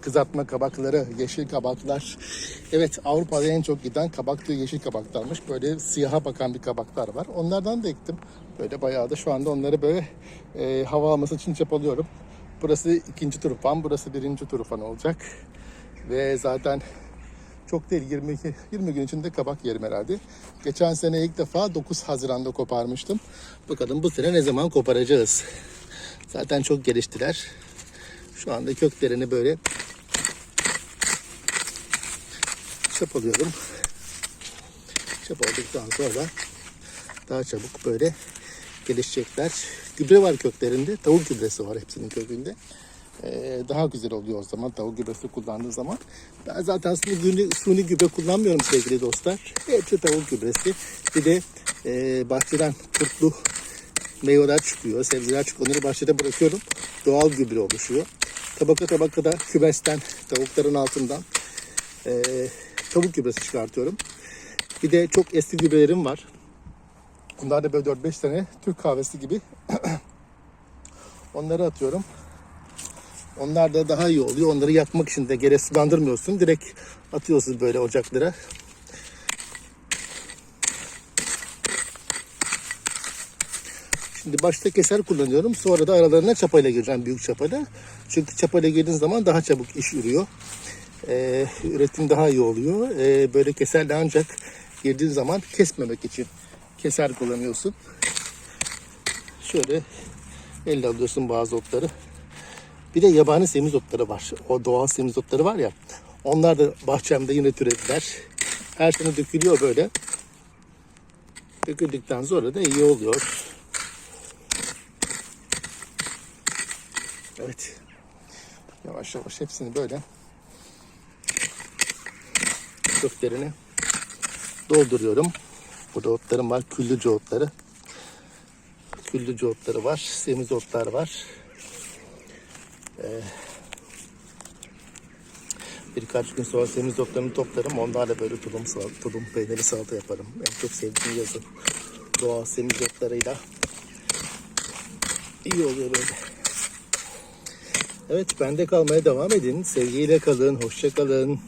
kızartma kabakları, yeşil kabaklar. Evet Avrupa'da en çok giden kabak da yeşil kabaklarmış. Böyle siyaha bakan bir kabaklar var. Onlardan da ektim. Böyle bayağı da şu anda onları böyle e, hava alması için çapalıyorum. Burası ikinci turfan, burası birinci turfan olacak. Ve zaten çok değil 20, 20 gün içinde kabak yerim herhalde. Geçen sene ilk defa 9 Haziran'da koparmıştım. Bakalım bu sene ne zaman koparacağız. Zaten çok geliştiler. Şu anda köklerini böyle çapalıyorum. Çapaladıktan sonra daha çabuk böyle gelişecekler. Gübre var köklerinde. Tavuk gübresi var hepsinin kökünde. Ee, daha güzel oluyor o zaman tavuk gübresi kullandığı zaman. Ben zaten suni, suni gübre kullanmıyorum sevgili dostlar. Hepsi tavuk gübresi. Bir de e, bahçeden kurtlu meyveler çıkıyor, sebzeler çıkıyor. Onları bahçede bırakıyorum. Doğal gübre oluşuyor. Tabaka tabaka da kümesten, tavukların altından e, tavuk gübresi çıkartıyorum. Bir de çok eski gübrelerim var. Bunlar da böyle 4-5 tane Türk kahvesi gibi. Onları atıyorum. Onlar da daha iyi oluyor. Onları yakmak için de gerek sulandırmıyorsun. Direkt atıyorsun böyle ocaklara. Şimdi başta keser kullanıyorum. Sonra da aralarına çapayla gireceğim. Büyük çapayla. Çünkü çapayla girdiğin zaman daha çabuk iş yürüyor. Ee, üretim daha iyi oluyor. Ee, böyle keserle ancak girdiğin zaman kesmemek için keser kullanıyorsun. Şöyle elle alıyorsun bazı otları. Bir de yabani semizotları var. O doğal semizotları var ya. Onlar da bahçemde yine türediler. Her sene dökülüyor böyle. Döküldükten sonra da iyi oluyor. Evet. Yavaş yavaş hepsini böyle köklerini dolduruyorum. Burada otlarım var. Küllücü otları. Küllücü otları var. Semizotlar var. Ee, birkaç gün sonra semizotlarını toplarım. Onlarla böyle tulum, tulum peyniri salata yaparım. En çok sevdiğim yazın. Doğal semizotlarıyla. İyi oluyor böyle. Evet bende kalmaya devam edin. Sevgiyle kalın. Hoşça kalın.